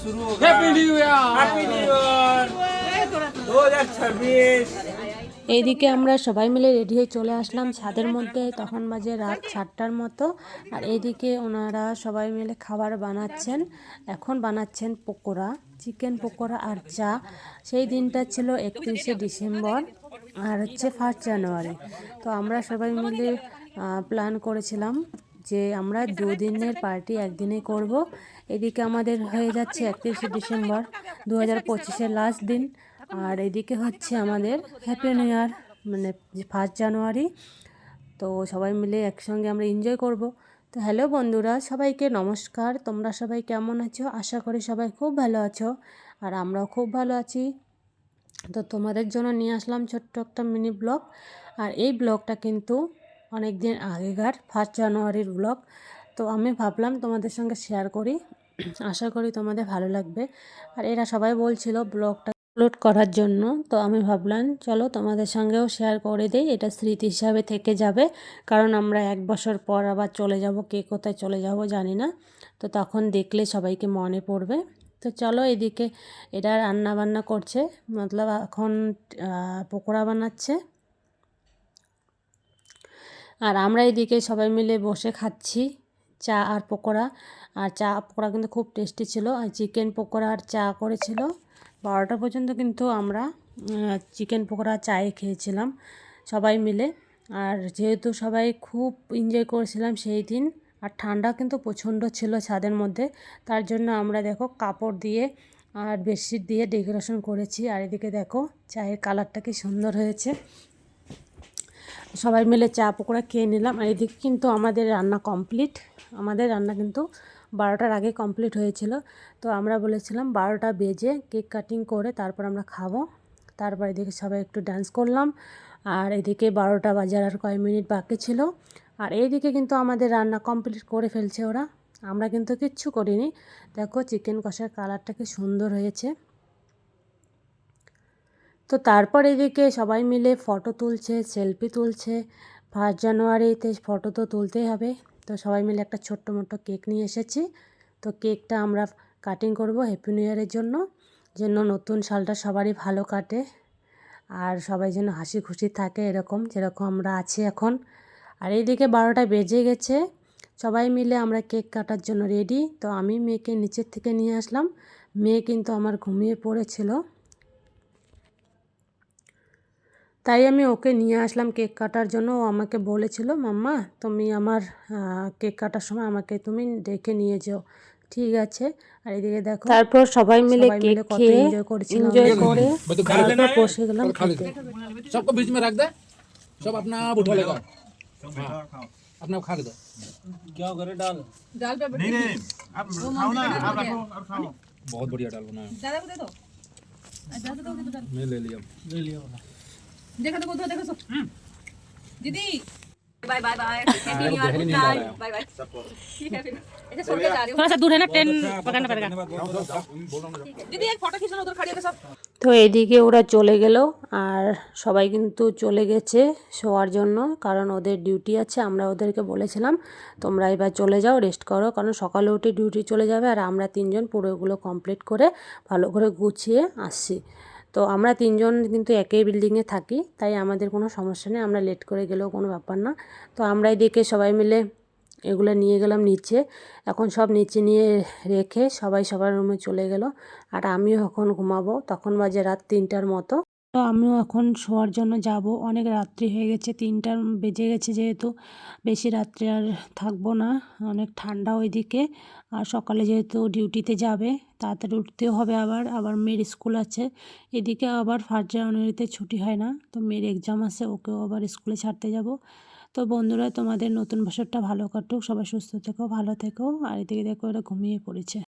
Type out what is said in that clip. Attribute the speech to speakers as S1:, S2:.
S1: शुरू हो गया
S2: happy new year
S1: happy new year दो हजार छब्बीस
S3: এইদিকে আমরা সবাই মিলে রেডি হয়ে চলে আসলাম ছাদের মধ্যে তখন বাজে রাত সাতটার মতো আর এইদিকে ওনারা সবাই মিলে খাবার বানাচ্ছেন এখন বানাচ্ছেন পকোড়া চিকেন পকোড়া আর চা সেই দিনটা ছিল একত্রিশে ডিসেম্বর আর হচ্ছে ফার্স্ট জানুয়ারি তো আমরা সবাই মিলে প্ল্যান করেছিলাম যে আমরা দুদিনের পার্টি একদিনে করব। এদিকে আমাদের হয়ে যাচ্ছে একত্রিশে ডিসেম্বর দু হাজার পঁচিশের লাস্ট দিন। আর এদিকে হচ্ছে আমাদের হ্যাপি নিউ ইয়ার মানে ফার্স্ট জানুয়ারি তো সবাই মিলে একসঙ্গে আমরা এনজয় করব। তো হ্যালো বন্ধুরা, সবাইকে নমস্কার। তোমরা সবাই কেমন আছো? আশা করি সবাই খুব ভালো আছো। আর আমরাও খুব ভালো আছি। তো তোমাদের জন্য নিয়ে আসলাম ছোট্ট একটা মিনি ব্লগ আর এই ব্লগটা কিন্তু অনেক দিন আগেকার ফার্স্ট জানুয়ারির ব্লগ তো আমি ভাবলাম তোমাদের সঙ্গে শেয়ার করি। আশা করি তোমাদের ভালো লাগবে। আর এরা সবাই বলছিল ব্লগটা আপলোড করার জন্য। তো আমি ভাবলাম, চলো তোমাদের সঙ্গেও শেয়ার করে দিই। এটা স্মৃতি হিসাবে থেকে যাবে। কারণ আমরা এক বছর পর আবার চলে যাব। কে কোথায় চলে যাব জানি না। তো তখন দেখলে সবাইকে মনে পড়বে। তো চলো এদিকে এটা রান্না বান্না করছে। মতলব এখন পকোড়া বানাচ্ছে। আর আমরা এদিকে সবাই মিলে বসে খাচ্ছি চা আর পকোড়া। আর চা পকোড়া কিন্তু খুব টেস্টি ছিল। আর চিকেন পকোড়া আর চা করেছিল। বারোটা পর্যন্ত কিন্তু আমরা চিকেন পকোড়া চায়ে খেয়েছিলাম সবাই মিলে। আর যেহেতু সবাই খুব এনজয় করেছিলাম সেই দিন, আর ঠান্ডা কিন্তু প্রচণ্ড ছিল ছাদের মধ্যে, তার জন্য আমরা দেখো কাপড় দিয়ে আর বেডশিট দিয়ে ডেকোরেশন করেছি। আর এদিকে দেখো চায়ের কালারটা কি সুন্দর হয়েছে। সবাই মিলে চা পকোড়া খেয়ে নিলাম। আর এদিকে কিন্তু আমাদের রান্না কমপ্লিট আমাদের রান্না কিন্তু বারোটার আগে কমপ্লিট হয়েছিল। তো আমরা বলেছিলাম বারোটা বেজে কেক কাটিং করে তারপর আমরা খাব। তারপর এদিকে সবাই একটু ডান্স করলাম। আর এদিকে বারোটা বাজার আর কয়েক মিনিট বাকি ছিল। আর এইদিকে কিন্তু আমাদের রান্না কমপ্লিট করে ফেলছে ওরা। আমরা কিন্তু কিচ্ছু করিনি। দেখো চিকেন কষার কালারটা কি সুন্দর হয়েছে। তো তারপর এদিকে সবাই মিলে ফটো তুলছে সেলফি তুলছে। ফার্স্ট জানুয়ারিতে ফটো তো তুলতেই হবে। তো সবাই মিলে একটা ছোট্ট মোটো কেক নিয়ে এসেছি। তো কেকটা আমরা কাটিং করব হ্যাপি নিউ ইয়ারের জন্য, যেন নতুন সালটা সবারই ভালো কাটে আর সবাই যেন হাসি খুশি থাকে এরকম যেরকম আমরা আছি এখন। আর এইদিকে বারোটা বেজে গেছে। সবাই মিলে আমরা কেক কাটার জন্য রেডি তো আমি মেয়েকে নিচের থেকে নিয়ে আসলাম। মেয়ে কিন্তু আমার ঘুমিয়ে পড়েছিল। তাই আমি ওকে নিয়ে আসলাম কেক কাটার জন্য ও আমাকে বলেছিল মাম্মা তুমি আমার আহ, কেক কাটার সময় আমাকে তুমি ডেকে নিয়ে যাও ঠিক আছে আর এদিকে দেখো তারপর সবাই মিলে
S2: সবাই
S3: কেক
S2: মিলে কত
S3: খেয়ে
S2: enjoy করেছিলাম
S3: এনজয়
S2: আমরা।
S3: করে
S2: मैं तो खा लेना
S3: তারপর
S2: है
S3: বসে গেলাম
S2: कल खा
S3: খেতে
S2: लेते सबको बीच में रख दे सब अपना आप उठा लेगा हाँ, अपना आप खा ले दो
S1: क्या करे डाल
S4: नहीं नहीं आप खाओ ना आप रखो आप खाओ
S2: बहुत बढ़िया डाल बनाया
S5: दादा को दे दो दादा को दे दो
S2: मैं ले लिया
S5: देखो देखो उधर देखो सब दीदी bye bye bye happy new
S2: पहले
S5: ईयर
S2: नहीं
S5: बाय
S2: लगाया।
S5: बाय बाय ऐसे छोड़ के जा रही हूँ
S3: थोड़ा सा दूर है ना ट्रेन पकड़ना पड़ेगा
S5: दीदी एक फोटो खींचना उधर खड़ी होकर सब
S3: তো এদিকে ওরা চলে গেল আর সবাই কিন্তু চলে গেছে শোয়ার জন্য কারণ ওদের ডিউটি আছে আমরা ওদেরকে বলেছিলাম তোমরা এবার চলে যাও রেস্ট করো কারণ সকালে উঠে ডিউটি চলে যাবে আর আমরা তিনজন পুরোগুলো কমপ্লিট করে ভালো করে গুছিয়ে আসছি তো আমরা তিনজন কিন্তু একই বিল্ডিংয়ে থাকি, তাই আমাদের কোনো সমস্যা নেই, আমরা লেট করে গেলেও কোনো ব্যাপার না। তো আমরাই দেখে সবাই মিলে এগুলো নিয়ে গেলাম নিচে। এখন সব নিচে নিয়ে রেখে সবাই সবার রুমে চলে গেল। আর আমিও এখন ঘুমাবো, তখন বাজে রাত তিনটার মতো। তো আমিও এখন শোয়ার জন্য যাব। অনেক রাত্রি হয়ে গেছে তিনটার বেজে গেছে যেহেতু। বেশি রাত্রে আর থাকব না, অনেক ঠান্ডা ওইদিকে। আর সকালে যেহেতু ডিউটিতে যাবে, তাড়াতাড়ি উঠতেও হবে আবার আবার মেয়ের স্কুল আছে। এদিকে আবার ফার্স্ট জানুয়ারিতে ছুটি হয় না, তো মেয়ের এক্সাম আছে, ওকেও আবার স্কুলে ছাড়তে যাব। তো বন্ধুরা, তোমাদের নতুন বছরটা ভালো কাটুক, সবাই সুস্থ থেকো, ভালো থেকো, আর এদিকে দেখো ওরা ঘুমিয়ে পড়েছে।